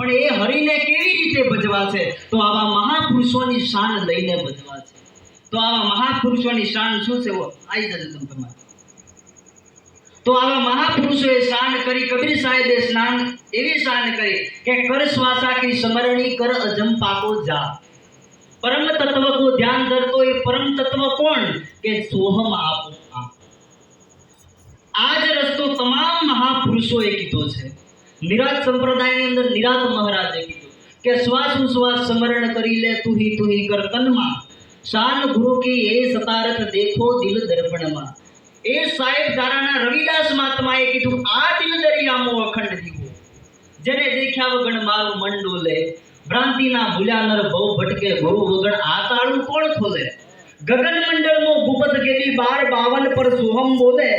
પણ એ હરિને કેવી રીતે ભજવા છે તો આવા મહાપુરુષોની શાન લઈને ભજવા છે તો આવા મહાપુરુષોની શાન શું છે? આવી જશે તમે તો આવા મહાપુરુષોએ સ્નાન કરી, કબીર સાહેબે સ્નાન એવી સ્નાન કરી કે કર શ્વાસા કી સમરણી, કર અજમ પાકો જા. પરમ તત્વ કો ધ્યાન ધરતો એ પરમ તત્વ કોણ? કે સોહમ આપ. આ જ રસ્તો તમામ મહાપુરુષોએ કીધો છે. નિરાત સંપ્રદાયની અંદર નિરાત મહારાજે કીધું કે શ્વાસ શ્વાસ સ્મરણ કરી લે તુહી તુહી કર તનમાં શાન ગુરુ કી એ સતારથ દેખો દિલ દર્પણમાં. એ સાહેબ ધારાના રવિદાસ મહાત્માએ કીધું, આ દિલ દરિયામો અખંડ દીવો. જેને દેખ્યા વગર મારું મન ડોલે ભ્રાંતિના ભૂલ્યા નર બહુ ભટકે ભવ વગર આ તાળું કોણ ખોલે? ગગન મંડળમાં ભૂપત ગેલી બાર બાવન પર સોહમ બોલે.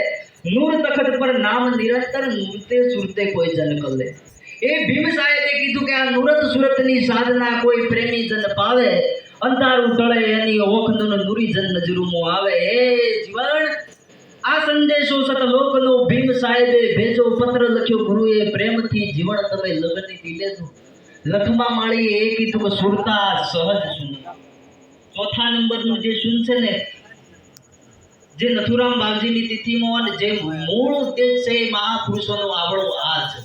નૂર તખત પર નામ નિરંતર નૂરતે સુરતે કોઈ જન કલે. એ ભીમ સાહેબે કીધું કે આ નુરત સુરતની સાધના કોઈ પ્રેમી જન પાવે. અંધારું ટળે એની ઓખનું નુરી જન નજરૂમો આવે. એ જીવન, આ સંદેશો સતલોકનો ભીમ સાહેબે ભેજો પત્ર લખ્યો. ગુરુએ પ્રેમથી જીવન તમે લગનથી લેજો. લખમાં માળી એ કીધું કે સુરતા સહજ સુન ચોથા નંબરનું જે સુન છે ને જે નથુરામ બાલજીની તિથિમાં અને જે મૂળ ઉદ્દેશ છે એ મહાપુરુષોનો આવડો આ છે.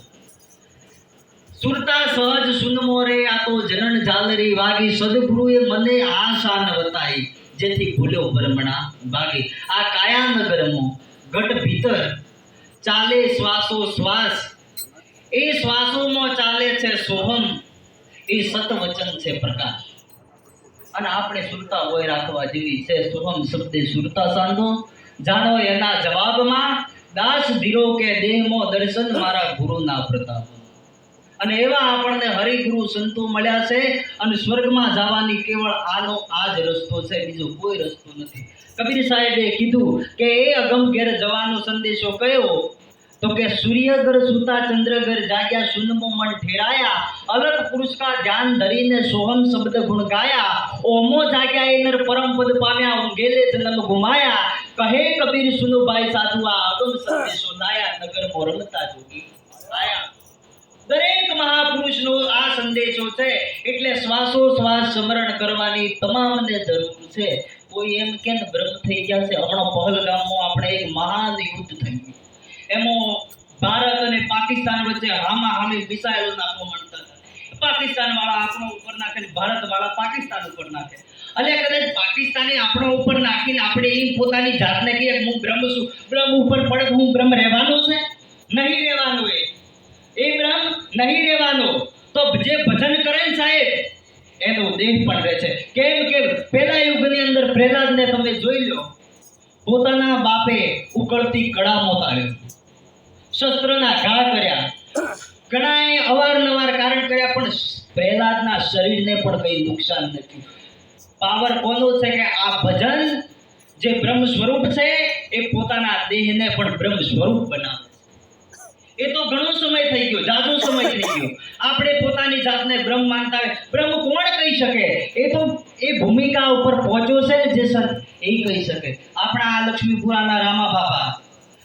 સુરતા સહજ સુન મોરે આ તો જનન ઝાલરી વાગી, સદગુરુએ મને આ શાન બતાવી, જેથી ભૂલ્યો બ્રહ્મણા ભાગી. આ કાયા નગરમાં ઘટ ભીતર ચાલે શ્વાસો શ્વાસ. એ શ્વાસોમાં ચાલે છે સોહમ, એ સતવચન છે પ્રકાશ. અને આપણે સુરતા હોય રાખવા જેવી છે. સોહમ શબ્દે સુરતા સાંધો. જાણો એના જવાબમાં, દાસ ધીરો કે દેહમો દર્શન મારા ગુરુના પ્રતાપ. અને એવા આપણને હરિગુરુ સંતો મળ્યા છે અને સ્વર્ગમાં જવાની કેવળ આનો આ જ રસ્તો છે, બીજો કોઈ રસ્તો નથી. કબીર સાહેબે કીધું કે, એ અગમ ઘેર જવાનો સંદેશો કયો? તો કે સૂર્યગર, સુતા ચંદ્રગર જાગ્યા શૂન્યમો મન ઠેરાયા. અલગ પુરુષ કા ધ્યાન ધરીને સોહમ શબ્દ ગુણ ગાયા ઓમો જાગ્યા એ પરમ પદ પામ્યા ઊંઘેલે જન્મ ગુમાયા. કહે કબીર સુનુભાઈ સાધુ, આ અગમ સંદેશો શોધાયા નગર મોરમતા જોગી આયા દરેક મહાપુરુષનો આ સંદેશો છે, એટલે શ્વાસો શ્વાસ સ્મરણ કરવાની તમામને જરૂર છે. કોઈ એમ કે ને બ્રહ્મ થઈ ગયા છે, હમણાં પહલગામમાં આપણે એક મહાન યુદ્ધ થઈ ગયું એમાં ભારત અને પાકિસ્તાન વચ્ચે હામા હામી મિસાઇલો નાખવા માંડતા હતા પાકિસ્તાન વાળા આપણો ઉપર નાખે ભારત વાળા પાકિસ્તાન ઉપર નાખે. અને કદાચ પાકિસ્તાની આપણો ઉપર નાખીને આપણે એમ પોતાની જાતને કહીએ હું બ્રહ્મ છું. બ્રહ્મ ઉપર પડે હું બ્રહ્મ રહેવાનું છે? નહીં રહેવાનો એ. એ બ્રહ્મ નહીં રહેવાનો. તો જે ભજન કરે ને સાહેબ, એનો દેહ પણ રહે છે. કેમ કે પહેલા યુગની અંદર પ્રહલાદને તમે જોઈ લો પોતાના બાપે ઉકળતી કડા મોતાડ્યો શસ્ત્રના ઘા કર્યા. ઘણાએ અવારનવાર કારણ કર્યા, પણ પ્રહલાદના શરીરને પણ કંઈ નુકસાન નથી પાવર કોનો છે કે આ ભજન જે બ્રહ્મ સ્વરૂપ છે, એ પોતાના દેહને પણ બ્રહ્મ સ્વરૂપ બનાવે. એ તો ઘણો સમય થઈ ગયો, જાજો સમય થઈ ગયો. આપણે પોતાની જાતને બ્રહ્મ માનતા હોય. બ્રહ્મ કોણ કહી શકે? એ તો એ ભૂમિકા ઉપર પહોંચ્યો છે જે એ કહી શકે. આપણા આ લક્ષ્મીપુરાના રામા બાપા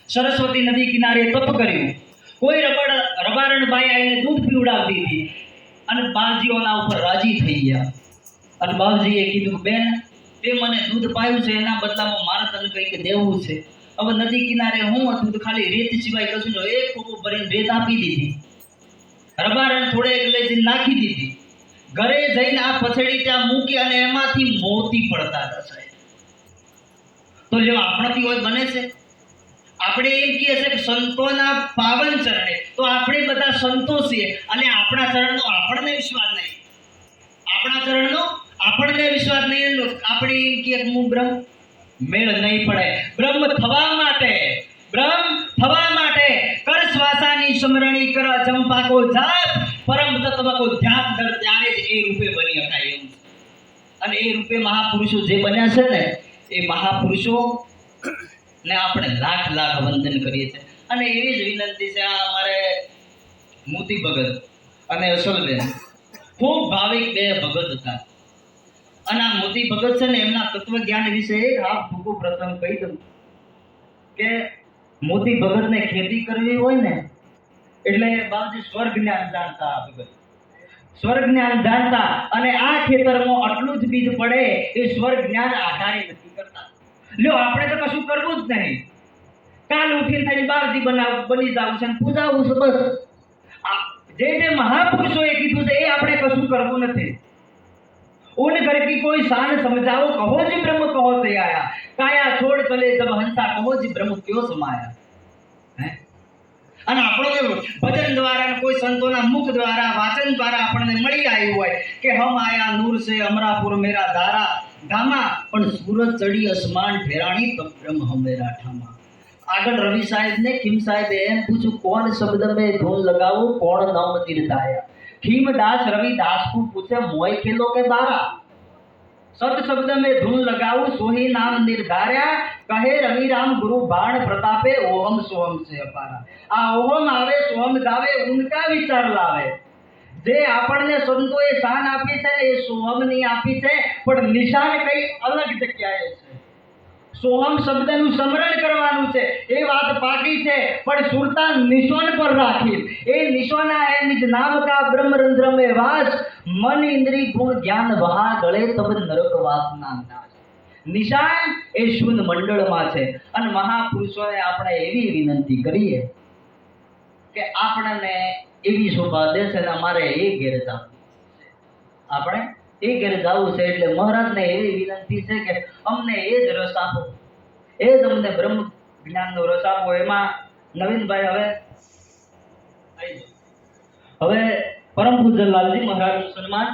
સરસ્વતી નદી કિનારે તપ કર્યું. કોઈ રબડ રબારણભાઈ આવીને દૂધ પીવડાવતી હતી અને બાવજીઓના ઉપર રાજી થઈ ગયા. અને બાવજીએ કીધું, બેન તે મને દૂધ પાયું છે, એના બદલામાં મારે તને કંઈક દેવું છે. હવે નદી કિનારે હું હતું ખાલી રેત સિવાય કશું ન એક ખોખું ભરીને રેત આપી દીધી. રબારણ થોડે એક લઈ નાખી દીધી. ઘરે જઈને આ પથેડી ત્યાં મૂકી અને એમાંથી મોતી પડતા હતા સાહેબ. તો જો આપણાથી હોય બને છે. આપણે એમ કહીએ છીએ સંતોના પાવન ચરણે. તો આપણે બધા સંતો છીએ અને આપણા ચરણનો આપણને વિશ્વાસ નહીં. આપણા ચરણનો આપણને વિશ્વાસ નહીં આપણે એમ કહીએ હું બ્રહ્મ. મેળ નહીં પડે. બ્રહ્મ થવા માટે. બ્રહ્મ થવા માટે કર શ્વાસાની સ્મરણી કર ચંપાકો જાપ. પરમ તત્વ કો ધ્યાન કર ત્યારે જ એ રૂપે બની શકાય એમ અને એ રૂપે મહાપુરુષો જે બન્યા છે ને એ મહાપુરુષો ને આપણે લાખ લાખ વંદન કરીએ છીએ. અને એવી જ વિનંતી છે આ અમારે મોતી ભગત અને અસલબેન. ખૂબ ભાવિક બે ભગત હતા. અને આ મોતી ભગત છે ને એમના તત્વજ્ઞાન વિશે એક હાફ પ્રસંગ કહી દઉં. કે મોતી ભગતને ખેતી કરવી હોય ને, એટલે બાપજી સ્વર્ગ જ્ઞાન જાણતા આ ભગત. સ્વર્ગ જ્ઞાન જાણતા અને આ ખેતરમાં આટલું જ બીજ પડે એ સ્વર્ગ જ્ઞાન આધારે નથી લ્યો આપણે તો કશું કરવું જ નહીં કાલ ઉઠીને તારી બાપજી બનાવ બની જાવું છે અને પૂજાવું છે બસ આ જે જે મહાપુરુષોએ કીધું છે એ આપણે કશું કરવું નથી उन घर की कोई शान समझाओ कहो जी ब्रह्म कहो से आया काया छोड़ चले जब हंसा कहो जी ब्रह्म क्यों समाया હે અને આપણો જે ભજન દ્વારા ને કોઈ સંતોના મુખ દ્વારા વાચન દ્વારા આપણને મળી આવ્યું હોય કે હમ આયા નૂર સે અમરાપુર મેરા ધારા ધામા પણ સુરત ચડી અસમાન ઠેરાણી બ્રહ્મ હમેરા આગળ રવિ સાહેબ ને ખીમ સાહેબે એમ પૂછ્યું, કોણ શબ્દ મેં ધૂન લગાવો? કોણ નામ તીર્થાયા ખીમદાસ રવિ દાસ પૂછે, મોય ખેલો કે બારા? સત શબ્દ મેં ધૂન લગાવું, સોહી નામ નિર્ધાર્યા. કહે રવિરામ, ગુરુ બાણ પ્રતાપે ઓહમ સોહમ છે અપારા. આ ઓહમ આવે, સોહમ ગાવે, ઉનકા વિચાર લાવે. જે આપણને સંતોએ શાન આપી છે ને એ સોહમની આપી છે, પણ નિશાન કઈ અલગ જગ્યાએ છે. સોહમ શબ્દનું સ્મરણ કરવાનું છે, એ વાત પાકી છે, પણ સુરતા નિશોન પર રાખી. એ નિશોના એ નિજ નામ કા બ્રહ્મરંધ્ર में વાસ. મન ઇન્દ્રિય ગુણ જ્ઞાન વહા ગળે તબ નરક વાસના નાશ. નિશાન એ શૂન મંડળમાં છે. અને મહાપુરુષોને આપણે એવી વિનંતી કરીએ કે આપણને એવી શોભા દેશે ને અમારે એ ઘેર જવું આપણે એ ઘેર જવું છે એટલે મહારાજને એવી વિનંતી છે કે અમને એ જ રસ આપો. એ જ અમને બ્રહ્મ જ્ઞાનનો રસ આપો. એમાં નવીનભાઈ હવે હવે પરમ પૂજ્ય લાલજી મહારાજનું સન્માન.